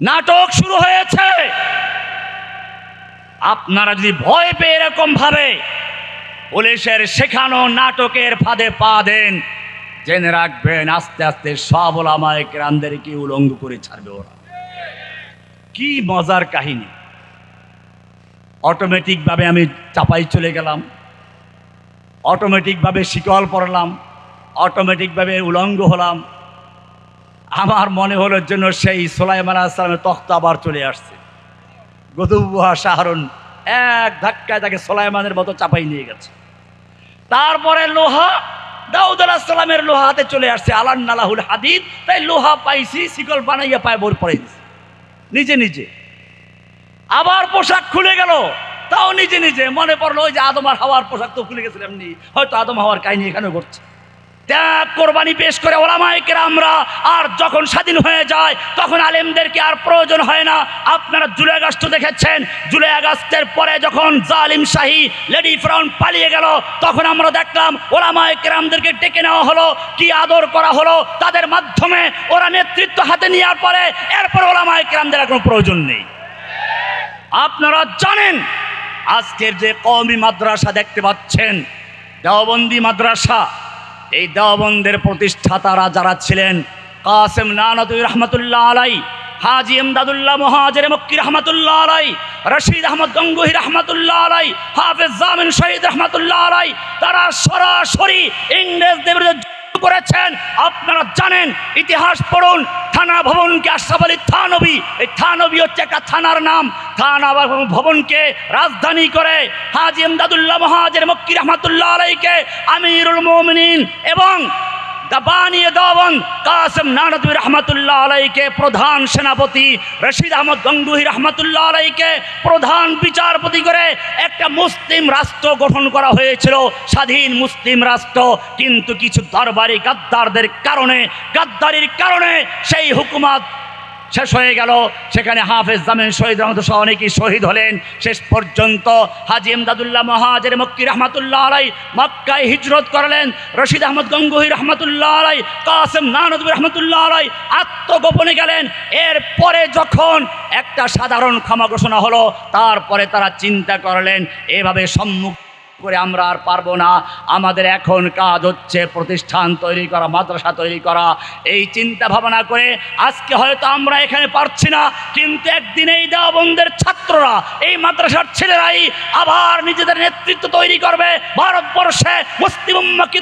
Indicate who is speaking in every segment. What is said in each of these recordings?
Speaker 1: নাটক শুরু হয়েছে। আপনারা যদি ভয় পেয়ে এরকম ভাবে পুলিশের শেখানো নাটকের ফাঁদে পা দেন, জেনে রাখবেন, আস্তে আস্তে সব ওলামায় কেরামদের কি উলঙ্গ করে ছাড়বে ওরা। কি মজার কাহিনী। অটোমেটিকভাবে আমি চাপাই চলে গেলাম। অটোমেটিকভাবে শিকল পড়লাম অটোমেটিকভাবে উলঙ্গ হলাম। আমার মনে হলো জন্য সেই সোলাইমান আসলামের তখ্ত আবার চলে আসছে। গদুবুহা শাহরুন এক ধাক্কায় তাকে সোলাইমানের মতো চাপাই নিয়ে গেছে। তারপরে লোহা, দাউদ আলাহিসাল্লামের লোহা হাতে চলে আসছে। আলান নালাহুল হাদিদ, তাই লোহা পাইছি, শিকল বানাইয়া পায় বোর পরে নিজে নিজে। আবার পোশাক খুলে গেল, তাও নিজে নিজে। মনে পড়ল ওই যে আদম আর হাওয়ার পোশাক তো খুলে গেছিল এমনি। হয়তো আদম হাওয়ার কাহিনী এখানে ঘটছে। ত্যাগ কোরবানি পেশ করে ওলামাইকের আমরা আর যখন স্বাধীন হয়ে যায়, তখন আলেমদেরকে আর প্রয়োজন হয় না। আপনারা জুলাই আগস্ট দেখেছেন, জুলাই আগস্টের পরে যখন জালিম শাহী লেডি ফ্রন্ট পালিয়ে গেল, তখন আমরা দেখলাম ওলামায় কেরামদেরকে ডেকে নেওয়া হলো, কি আদর করা হলো, তাদের মাধ্যমে ওরা নেতৃত্ব হাতে নেওয়ার পরে এরপর ওলামায় কেরামদের কোনো প্রয়োজন নেই। আপনারা জানেন, আজকের যে কওমি মাদ্রাসা দেখতে পাচ্ছেন, দেওবন্দি মাদ্রাসা এই দেওবন্দের প্রতিষ্ঠাতারা যারা ছিলেন, কাসেম নানতুর রহমতুল্লাহ আলাই, হাজি এমদাদুল্লাহ মহাজের মক্কি রহমতুল্লাহ আলাই, রশিদ আহমদ গঙ্গুহি রহমতুল্লাহ আলাই, হাফেজ জামিন শহীদ রহমতুল্লাহ আলাই, তারা সরাসরি ইংরেজদের বিরুদ্ধে করেছেন। আপনারা জানেন, ইতিহাস পড়ুন, থানা ভবনকে আশরাফ আলী থানবী। এই থানবী হচ্ছে একটা থানার নাম। থানা ভবনকে রাজধানী করে হাজি এমদাদুল্লাহ মহাজের মক্কি রহমাতুল্লাহ আলাইকে, আমিরুল মোমিনিন এবং বানিয়ে দেওয়ান কাসেম নানদী রহমতুল্লাহ আলাইকে, প্রধান সেনাপতি রশিদ আহমদ গঙ্গুহি রহমতুল্লাহ আলাইকে, প্রধান বিচারপতি করে একটা মুসলিম রাষ্ট্র গঠন করা হয়েছিল, স্বাধীন মুসলিম রাষ্ট্র। কিন্তু কিছু দরবারি গাদ্দারদের কারণে, গাদ্দারির কারণে সেই হুকুমাত শেষ হয়ে গেল। সেখানে হাফেজ জামিন শহীদ রহমত সহ অনেকেই শহীদ হলেন। শেষ পর্যন্ত হাজি এমদাদুল্লাহ মহাজের মক্কি রহমাতুল্লাহ আলাই মক্কায় হিজরত করলেন। রশিদ আহমদ গঙ্গুহি রহমতুল্লাহ আলাই, কাসেম নানদুর রহমতুল্লাহ আলাই আত্মগোপনে গেলেন। এরপরে যখন একটা সাধারণ ক্ষমা ঘোষণা হলো, তারপরে তারা চিন্তা করলেন, এভাবে সম্মুখ করে আমরা আর পারব না। আমাদের এখন কাজ হচ্ছে প্রতিষ্ঠান তৈরি করা, মাদ্রাসা তৈরি করা। এই চিন্তা ভাবনা করে আজকে হয়তো আমরা এখানে পারছি না, কিন্তু একদিন এই দেওয়াবন্দের ছাত্ররা, এই মাদ্রাসার ছেলেরাই আবার নিজেদের নেতৃত্ব তৈরি করবে, ভারতবর্ষে মুসলিম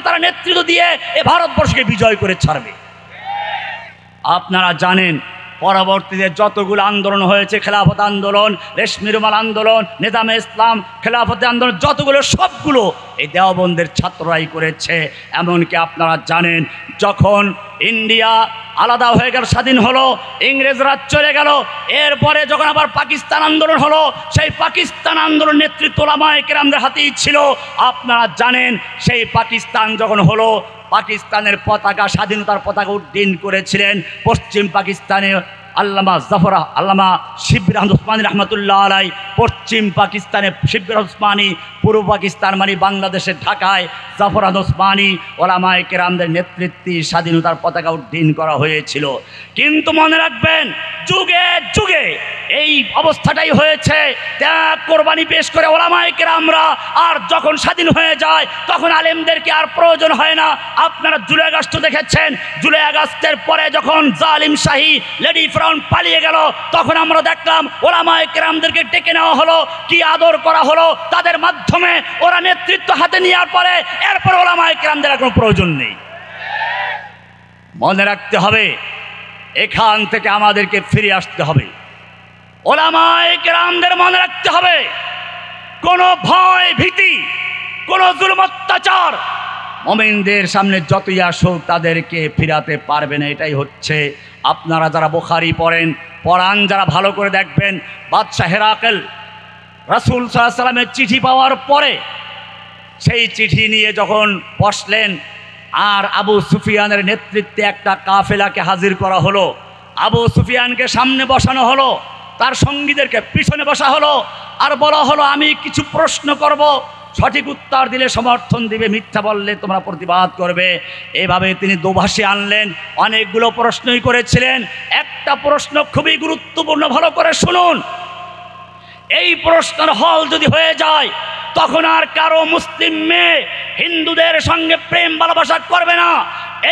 Speaker 1: তারা নেতৃত্ব দিয়ে এ ভারতবর্ষকে বিজয় করে ছাড়বে। আপনারা জানেন পরবর্তীতে যতগুলো আন্দোলন হয়েছে, খেলাফত আন্দোলন রেশমি রুমাল আন্দোলন, নেজামে ইসলাম, খেলাফত আন্দোলন, যতগুলো, সবগুলো এই দেওবন্দের ছাত্ররাই করেছে। এমনকি আপনারা জানেন, যখন ইন্ডিয়া আলাদা হয়ে গেল, স্বাধীন হলো, ইংরেজরা চলে গেল, এরপরে যখন আবার পাকিস্তান আন্দোলন হলো, সেই পাকিস্তান আন্দোলন নেতৃত্ব ওলামায়ে কেরামদের হাতেই ছিল। আপনারা জানেন, সেই পাকিস্তান যখন হলো পাকিস্তানের পতাকা স্বাধীনতার পতাকা উড্ডীন করেছিলেন পশ্চিম পাকিস্তানে আল্লামা জাফরা আল্লামা শিবির ওসমানী রহমতুল্লাহ আলাই পশ্চিম পাকিস্তানে শিবির ওসমানী, পূর্ব পাকিস্তান মানে বাংলাদেশের ঢাকায় জাফর ওসমানী ওলামায় কেরামদের নেতৃত্বে স্বাধীনতার পতাকা উড্ডীন করা হয়েছিল। কিন্তু মনে রাখবেন, যুগে যুগে এই অবস্থাটাই হয়েছে, ত্যাগ কোরবানি পেশ করে ওলামায় কেরামরা আর যখন স্বাধীন হয়ে যায়, তখন আলেমদেরকে আর প্রয়োজন হয় না। আপনারা জুলাই আগস্ট দেখেছেন, জুলাই আগস্টের পরে যখন জালিম শাহী, লেডি ফ্রন্ট পালিয়ে গেল, তখন আমরা দেখলাম ওলামায় কেরামদেরকে ডেকে নেওয়া হলো, কি আদর করা হলো, তাদের মাধ্যমে ওরা নেতৃত্ব হাতে নেওয়ার পরে এরপর ওলামায় কেরামদের কোনো প্রয়োজন নেই। মনে রাখতে হবে, এখান থেকে আমাদেরকে ফিরে আসতে হবে। ওলামায় কেরামদের মনে রাখতে হবে, কোনো ভয় ভীতি, কোনো জুলুম অত্যাচার, মমিনদের সামনে যতই আসুক তাদেরকে ফিরাতে পারবে না, এটাই হচ্ছে আপনারা যারা বোখারি পড়েন, পড়ান, যারা ভালো করে দেখবেন, বাদশাহ হেরাকেল রাসুল সাল্লামের চিঠি পাওয়ার পরে সেই চিঠি নিয়ে যখন বসলেন, আর আবু সুফিয়ানের নেতৃত্বে একটা কাফেলাকে হাজির করা হলো। আবু সুফিয়ানকে সামনে বসানো হলো, তার সঙ্গীদেরকে পিছনে বসা হলো, আর বলা হলো, আমি কিছু প্রশ্ন করব সঠিক উত্তর দিলে সমর্থন দিবে, মিথ্যা বললে তোমরা প্রতিবাদ করবে। এভাবে তিনি দোভাষে আনলেন, অনেকগুলো প্রশ্নই করেছিলেন। একটা প্রশ্ন খুবই গুরুত্বপূর্ণ, ভালো করে শুনুন। এই প্রশ্নের হল যদি হয়ে যায়, তখন আর কারও মুসলিম মেয়ে হিন্দুদের সঙ্গে প্রেম ভালোবাসা করবে না।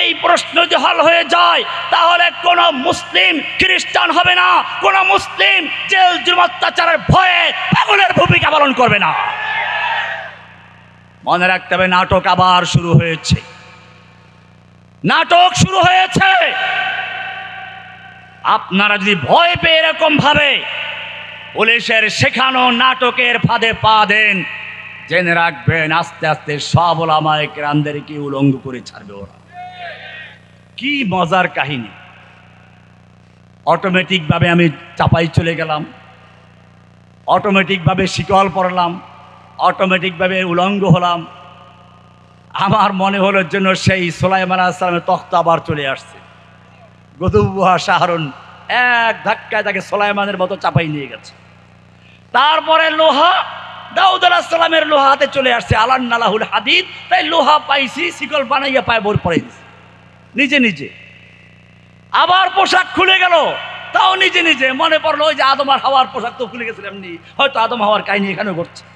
Speaker 1: এই প্রশ্ন যদি হল হয়ে যায়, তাহলে কোন মুসলিম খ্রিস্টান হবে না। কোন মুসলিম জেল জুলুম অত্যাচারের ভয়ে পাগলের ভূমিকা পালন করবে না। মনে রাখতে হবে, নাটক আবার শুরু হয়েছে। নাটক শুরু হয়েছে। আপনারা যদি ভয় পেয়ে এরকম ভাবে পুলিশের শেখানো নাটকের ফাঁদে পা দেন, জেনে রাখবেন, আস্তে আস্তে সব ওলামায় কেরামদেরকে উলঙ্গ করে ছাড়বে ওরা। কি মজার কাহিনী। অটোমেটিকভাবে আমি চাপাই চলে গেলাম। অটোমেটিকভাবে শিকল পড়লাম অটোমেটিকভাবে উলঙ্গ হলাম। আমার মনে হলো জন্য সেই সোলাইমান আসলামের তখ্ত আবার চলে আসছে। গদুবুহা শাহরুন এক ধাক্কায় তাকে সোলাইমানের মতো চাপাই নিয়ে গেছে। তারপরে লোহা, দাউদ আলাহিসাল্লামের লোহা হাতে চলে আসছে। আলান্নালাহুল হাদিদ, তাই লোহা পাইছি, শিকল বানাইয়া পায় বোর পরে নিজে নিজে। আবার পোশাক খুলে গেল, তাও নিজে নিজে। মনে পড়ল ওই যে আদম আর হাওয়ার পোশাক তো খুলে গেছিল এমনি। হয়তো আদম হাওয়ার কাহিনী এখানে ঘটছে।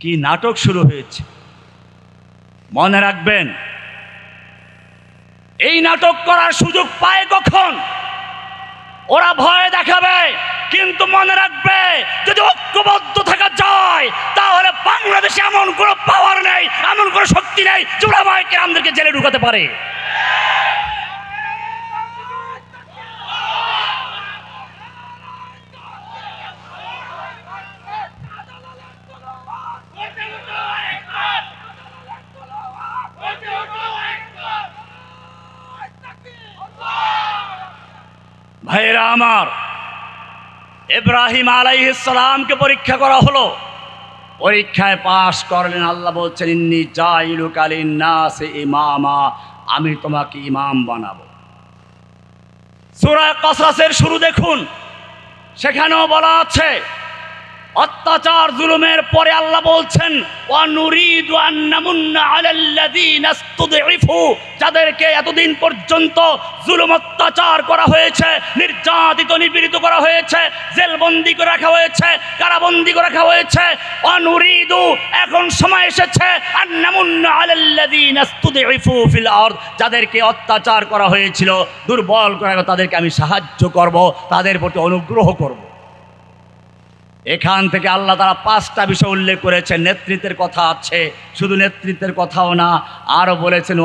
Speaker 1: কি নাটক শুরু হয়েছে? মনে রাখবেন, এই নাটক করার সুযোগ পায় কখন? ওরা ভয় দেখাবে, কিন্তু মনে রাখবে, যদি ঐক্যবদ্ধ থাকা যায়, তাহলে বাংলাদেশে এমন কোনো পাওয়ার নেই, এমন কোনো শক্তি নেই জোড়াবাইকে আমাদেরকে জেলে ঢুকাতে পারে। আমার। ইব্রাহিম আলাইসালামকে পরীক্ষা করা হলো। পরীক্ষায় পাশ করলেন, আল্লাহ বলছেন, ইন্নি জাইলু কালিন নাস ইমামা, আমি তোমাকে ইমাম বানাবো। সূরা কসরাসের শুরু দেখুন, সেখানেও বলা আছে অত্যাচার, জুলুমের পরে আল্লাহ বলছেন যাদেরকে এতদিন পর্যন্ত জুলুম অত্যাচার করা হয়েছে, নির্যাতিত, নিপীড়িত করা হয়েছে, জেলবন্দি করে রাখা হয়েছে, কারাবন্দি করে রাখা হয়েছে অনুরিদু এখন সময় এসেছে যাদেরকে অত্যাচার করা হয়েছিল, দুর্বল করা তাদেরকে আমি সাহায্য করব, তাদের প্রতি অনুগ্রহ করব। এখান থেকে আল্লাহ তারা পাঁচটা বিষয় উল্লেখ করেছেন। নেতৃত্বের কথা আছে, শুধু নেতৃত্বের কথাও না আরও বলেছেন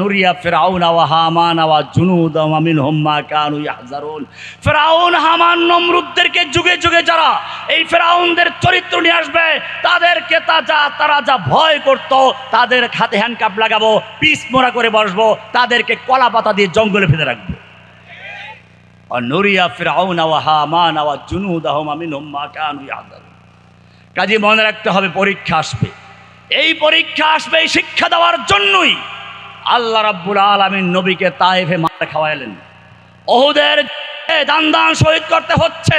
Speaker 1: নুরিয়া ফেরাউন আওয়া হামান আওয়া জুনুদ আমিন হোম্মা কানু ইয়াহজারুন। ফেরাউন হামান, নমরুদদেরকে যুগে যুগে যারা এই ফেরাউনদের চরিত্র নিয়ে আসবে, তাদেরকে তা যা, তারা যা ভয় করত, তাদের হাতে হ্যান্ডকাপ লাগাবো, পিস মোড়া করে বসবো, তাদেরকে কলা পাতা দিয়ে জঙ্গলে ফেলে রাখব। আর কাজে মনে রাখতে হবে, পরীক্ষা আসবে। এই পরীক্ষা আসবে এই শিক্ষা দেওয়ার জন্যই আল্লাহ রাব্বুল আলমিন নবীকে তায়েফে মার খাওয়াইলেন। অহুদের দান দান শহীদ করতে হচ্ছে।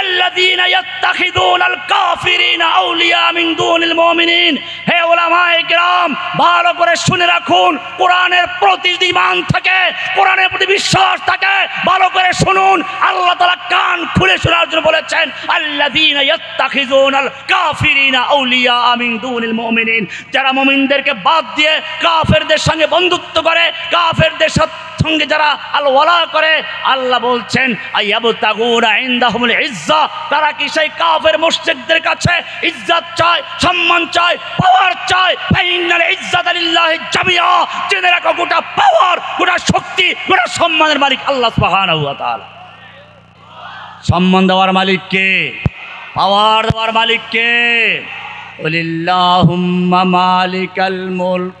Speaker 1: আল্লাযীনা ইয়াত্তাখিদুনাল কাফিরিনা আউলিয়া মিন দুনিল মুমিনিন হে ওলামায়ে কেরাম, ভালো করে শুনে রাখুন, কোরআনের প্রতি ঈমান থাকে, কোরআনের প্রতি বিশ্বাস থাকে, ভালো করে শুনুন, আল্লাহ তাআলা কান খুলে শোনার জন্য বলেছেন, আল্লাযীনা ইয়াত্তাখিদুনাল কাফিরিনা আউলিয়া মিন দুনিল মুমিনিন। যারা মুমিনদেরকে বাদ দিয়ে কাফেরদের সঙ্গে বন্ধুত্ব করে, কাফেরদের সঙ্গে যারা আল ওয়ালা করে, আল্লাহ বলছেন আইয়াবতাগুনা ইনদাহুমুল ইজ্জা? ইজ্জত তারা কি সেই কাফের মুসজিদদের কাছে ইজ্জত চায়, সম্মান চায় পাওয়ার চায়? ফাইনাল ইজ্জত আল্লাহ জামিয়া জেনে রাখো, গোটা পাওয়ার গোটা শক্তি, গোটা সম্মানের মালিক আল্লাহ সুবহানাহু ওয়া তাআলা। সম্মান দেওয়ার মালিক কে? পাওয়ার দেওয়ার মালিক কে? ওলিল্লাহুম্মা মালিকাল মুলক।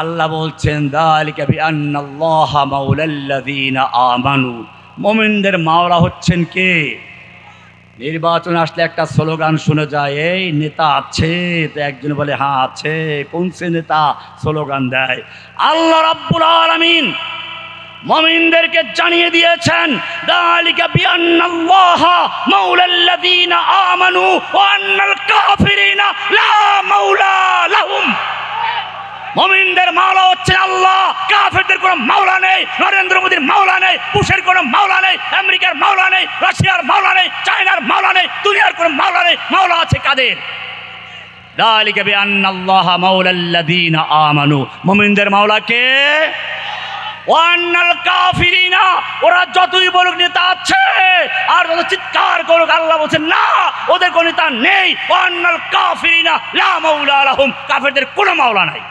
Speaker 1: আল্লাহ বলছেন, দালিকা বিআন্নাল্লাহ আমানু। মুমিনদের মাওলা হচ্ছেন কে? নির্বাচন আসলে একটা স্লোগান শুনে যায়, এই নেতা আছে। তো একজন বলে হ্যাঁ আছে। কোন সে নেতা স্লোগান দেয়? আল্লাহ রাব্বুল আলামিন মমিনদেরকে জানিয়ে দিয়েছেন, দালিকা বিআন্নাল্লাহ মাওলাল্লাযীনা আমানু ওয়া আন্নাল কাফিরিনা লা মাওলা লাহুম। মমিনদের মাওলা হচ্ছে আল্লাহ। কাফেরদের কোনো মাওলা নেই, নরেন্দ্র মোদীর মাওলা নেই, বুশের কোনো মাওলা নেই, আমেরিকার মাওলা নেই, রাশিয়ার মাওলা নেই, চায়নার মাওলা নেই, দুনিয়ার কোনো মাওলা নেই, মাওলা আছে কাদের? দালিকা বিআন্নাল্লাহ মাওলাল্লাযীনা আমানু। মুমিনদের মাওলা কে? ওয়ান্নাল কাফিরিনা। ওরা যতই বলুক নেতা আছে, আর যত চিৎকার করুক আল্লাহ বলছেন না, ওদের কোনো নেতা নেই। ওয়ান্নাল কাফিরিনা, লা মাওলা লাহুম। কাফেরদের কোনো মাওলা নাই।